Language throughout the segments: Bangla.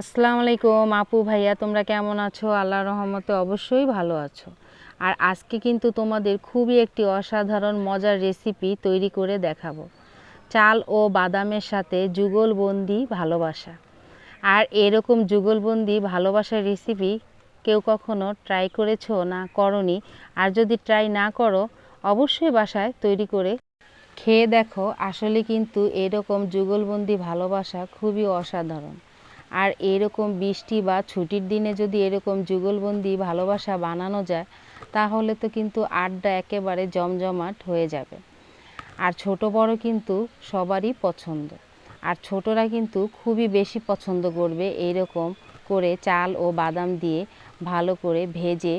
আসসালামু আলাইকুম আপু ভাইয়া, তোমরা কেমন আছো? আল্লাহ রহমতে অবশ্যই ভালো আছো। আর আজকে কিন্তু তোমাদের খুবই একটি অসাধারণ মজার রেসিপি তৈরি করে দেখাবো। চাল ও বাদামের সাথে যুগলবন্দি ভালোবাসা। আর এরকম যুগলবন্দি ভালোবাসার রেসিপি কেউ কখনো ট্রাই করেছ না করনি? আর যদি ট্রাই না করো, অবশ্যই বাসায় তৈরি করে খেয়ে দেখো। আসলে কিন্তু এরকম যুগলবন্দি ভালোবাসা খুবই অসাধারণ। আর এরকম বৃষ্টি বা ছুটির দিনে যদি এরকম যুগলবন্দি ভালোবাসা বানানো যায়, তাহলে তো কিন্তু আড্ডা একেবারে জমজমাট হয়ে যাবে। আর ছোট বড় কিন্তু সবারই পছন্দ। আর ছোটরা কিন্তু খুবই বেশি পছন্দ করবে এইরকম করে চাল ও বাদাম দিয়ে ভালো করে ভেজে,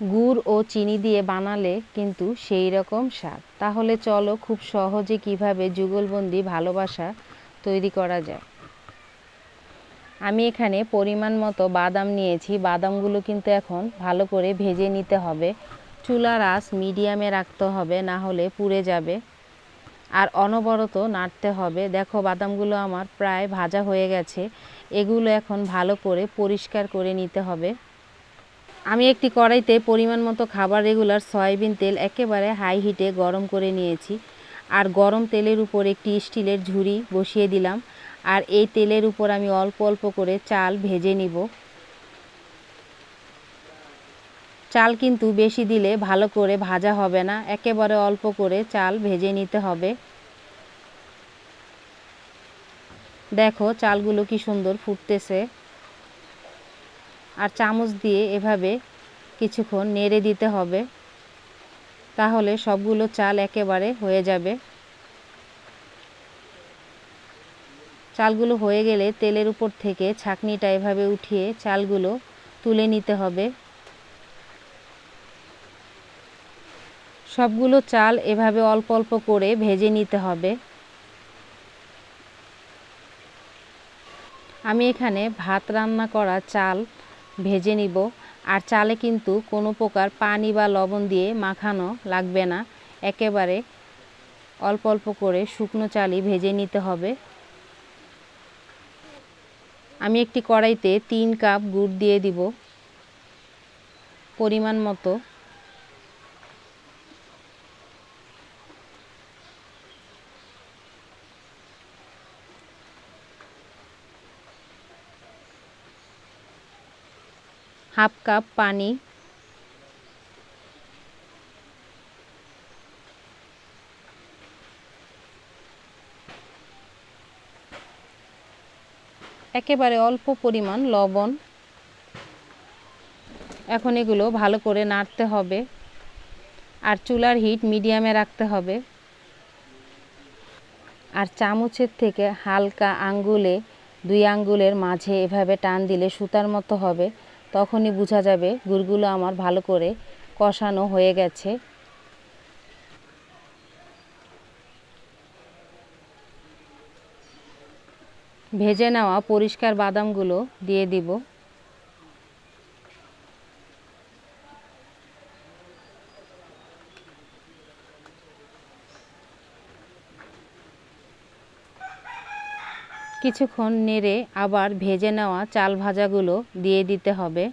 গুড় ও চিনি দিয়ে বানালে কিন্তু সেই রকম স্বাদ। তাহলে চলো খুব সহজে কীভাবে যুগলবন্দি ভালোবাসা তৈরি করা যায়। আমি এখানে পরিমাণ মতো বাদাম নিয়েছি। বাদামগুলো কিন্তু এখন ভালো করে ভেজে নিতে হবে। চুলার আঁচ মিডিয়ামে রাখতে হবে, না হলে পুড়ে যাবে। আর অনবরত নাড়তে হবে। দেখো, বাদামগুলো আমার প্রায় ভাজা হয়ে গেছে। এগুলো এখন ভালো করে পরিষ্কার করে নিতে হবে। আমি একটি কড়াইতে পরিমাণ মতো খাবার রেগুলার সয়াবিন তেল একেবারে হাই হিটে গরম করে নিয়েছি। আর গরম তেলের উপর একটি স্টিলের ঝুড়ি বসিয়ে দিলাম। আর এই তেলের উপর আমি অল্প অল্প করে চাল ভেজে নিব। চাল কিন্তু বেশি দিলে ভালো করে ভাজা হবে না, একেবারে অল্প করে চাল ভেজে নিতে হবে। দেখো চালগুলো কি সুন্দর ফুটতেছে। আর চামচ দিয়ে এভাবে কিছুক্ষণ নেড়ে দিতে হবে, তাহলে সবগুলো চাল একেবারে হয়ে যাবে। চালগুলো হয়ে গেলে তেলের উপর থেকে ছাকনিটা এভাবে উঠিয়ে চালগুলো তুলে নিতে হবে। সবগুলো চাল এভাবে অল্প অল্প করে ভেজে নিতে হবে। আমি এখানে ভাত রান্না করা চাল ভেজে নিব। আর চালে কিন্তু কোনো প্রকার পানি বা লবণ দিয়ে মাখানো লাগবে না। একেবারে অল্প অল্প করে শুকনো চালই ভেজে নিতে হবে। আমি একটি কড়াইতে তিন কাপ গুড় দিয়ে দিব পরিমাণ মতো। হাফ কাপ পানি একেবারে অল্প পরিমাণ লবণ। এখন এগুলো ভালো করে নাড়তে হবে। আর চুলার হিট মিডিয়ামে রাখতে হবে। আর চামচের থেকে হালকা আঙ্গুলে, দুই আঙ্গুলের মাঝে এভাবে টান দিলে সুতার মতো হবে। তখনই বোঝা যাবে, গুড়গুলো আমার ভালো করে কষানো হয়ে গেছে। ভেজে নেওয়া পরিষ্কার বাদামগুলো দিয়ে দিব। কিছুক্ষণ নেড়ে আবার ভেজে নেওয়া চাল ভাজাগুলো দিয়ে দিতে হবে।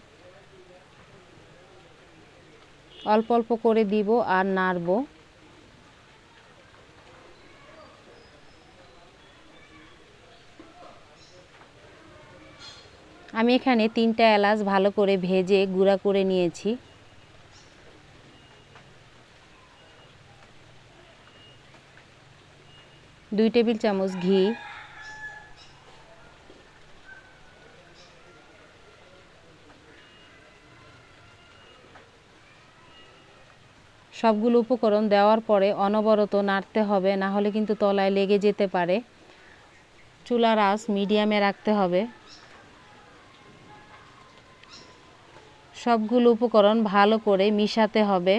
অল্প অল্প করে দিব আর নাড়বো। আমি এখানে তিনটা এলাচ ভালো করে ভেজে গুঁড়া করে নিয়েছি। দুই টেবিল চামচ ঘি। সবগুলো উপকরণ দেওয়ার পরে অনবরত নাড়তে হবে, না হলে কিন্তু তলায় লেগে যেতে পারে। চুলার আঁচ মিডিয়ামে রাখতে হবে। সবগুলো উপকরণ ভালো করে মিশাতে হবে।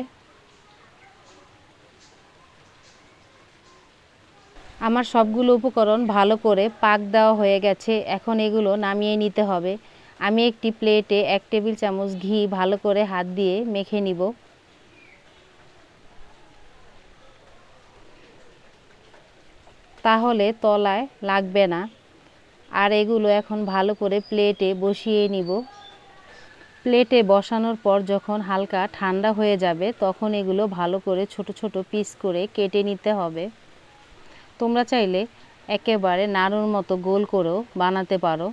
আমার সবগুলো উপকরণ ভালো করে পাক দেওয়া হয়ে গেছে, এখন এগুলো নামিয়ে নিতে হবে। আমি একটি প্লেটে এক টেবিল চামচ ঘি ভালো করে হাত দিয়ে মেখে নিব। তাহলে তলায় লাগবে না। আর এগুলো এখন ভালো করে প্লেটে বসিয়ে নিব। প্লেটে বসানোর পর যখন হালকা ঠান্ডা হয়ে যাবে, তখন এগুলো ভালো করে ছোট ছোট পিস করে কেটে নিতে হবে। তোমরা চাইলে একেবারে নাড়ুর মতো গোল করেও বানাতে পারো।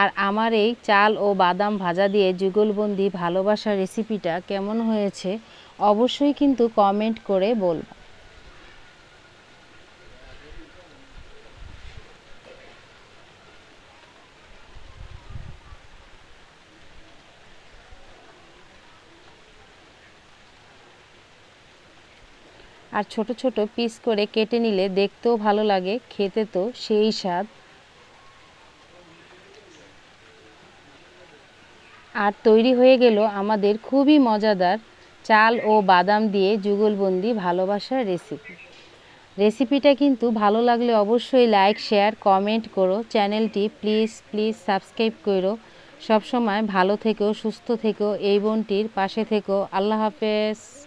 আর আমার এই চাল ও বাদাম ভাজা দিয়ে যুগলবন্দি ভালোবাসা রেসিপিটা কেমন হয়েছে, অবশ্যই কিন্তু কমেন্ট করে বলবা। আর ছোট ছোট পিস করে কেটে নিলে দেখতেও ভালো লাগে, খেতে তো সেই স্বাদ। আর তৈরি হয়ে গেল আমাদের খুবই মজাদার চাল ও বাদাম দিয়ে যুগলবন্দি ভালোবাসার রেসিপি রেসিপিটা কিন্তু ভালো লাগলে অবশ্যই লাইক শেয়ার কমেন্ট করো। চ্যানেলটি প্লিজ প্লিজ সাবস্ক্রাইব করো। সবসময় ভালো থেকো, সুস্থ থেকো, এই বোনটির পাশে থেকো। আল্লাহ হাফেজ।